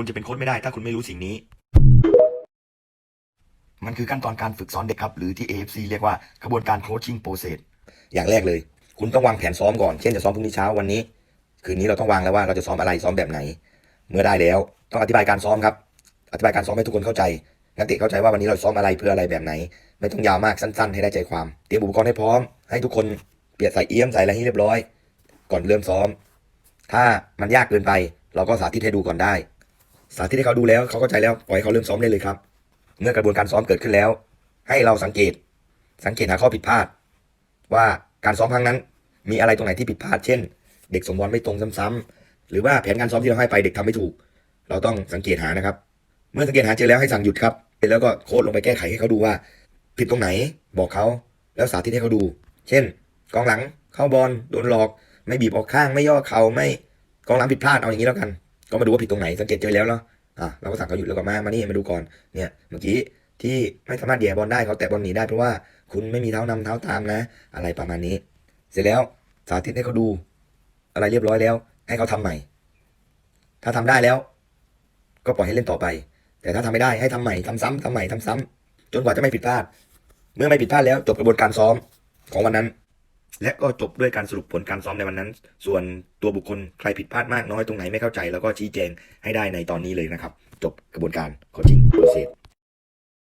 คุณจะเป็นโค้ชไม่ได้ถ้าคุณไม่รู้สิ่งนี้ มันคือขั้นตอนการฝึกสอนเด็กครับ หรือที่ AFC เรียกว่ากระบวนการโคชชิ่งโปรเซสอย่างแรกเลย คุณต้องวางแผนซ้อมก่อน เช่นจะซ้อมพรุ่งนี้เช้าวันนี้ คืนนี้เราต้องวางแล้วว่าเราจะซ้อมอะไรซ้อมแบบไหน เมื่อได้แล้ว ต้องอธิบายการซ้อมครับ อธิบายการซ้อมให้ทุกคนเข้าใจนักเตะเข้าใจว่าวันนี้เราซ้อมอะไรเพื่ออะไรแบบไหน ไม่ต้องยาวมากสั้น ๆ ให้ได้ใจความ เตรียมอุปกรณ์ให้พร้อม ให้ทุกคนเปลี่ยกใส่เอี้ยมใส่อะไรให้เรียบร้อย ก่อนเริ่มซ้อม ถ้ามันยากเกินไป เราก็สาธิตให้ดูก่อนได้ สาธิตให้เขาดูแล้วเขาเข้าใจแล้วปล่อยให้เขาเริ่มซ้อมได้เลยครับ เมื่อกระบวนการซ้อมเกิดขึ้นแล้ว ให้เราสังเกต สังเกตหาข้อผิดพลาด ว่าการซ้อมครั้งนั้น มีอะไรตรงไหนที่ผิดพลาด เช่น เด็กสมบอลไม่ตรงซ้ำๆหรือว่าแผนการซ้อมที่เราให้ไปเด็กทำไม่ถูก เราต้องสังเกตหานะครับ เมื่อสังเกตหาเจอแล้วให้สั่งหยุดครับเสร็จแล้วก็โค้ดลงไปแก้ไขให้เขาดูว่า ผิดตรงไหนบอกเขาแล้วสาธิตให้เขาดู เช่นกองหลังเข้าบอลโดนหลอก ไม่บีบออกข้างไม่ย่อเข่าไม่กองหลังผิดพลาดเอาอย่างนี้แล้วกัน ก็มาดูว่าผิดตรงไหนสังเกตเจอแล้วเนาะอะเราก็สั่งเขาหยุดแล้วก็มามานี่มาดูก่อนเนี่ยเมื่อกี้ที่ไม่สามารถแย่บอลได้เขาแตะบอลหนีได้เพราะว่าคุณไม่มีเท้านำเท้าตามนะ อะไรประมาณนี้ เสร็จแล้วสาธิตให้เขาดู อะไรเรียบร้อยแล้ว ให้เขาทำใหม่ ถ้าทำได้แล้ว ก็ปล่อยให้เล่นต่อไป แต่ถ้าทำไม่ได้ให้ทำใหม่ทำซ้ำทำใหม่ทำซ้ำจนกว่าจะไม่ผิดพลาด เมื่อไม่ผิดพลาดแล้วจบกระบวนการซ้อมของวันนั้น และก็จบด้วยการสรุปผลการซ้อมในวันนั้น ส่วนตัวบุคคลใครผิดพลาดมากน้อยตรงไหนไม่เข้าใจ แล้วก็ชี้แจงให้ได้ในตอนนี้เลยนะครับ จบกระบวนการขอจริงโปรเซส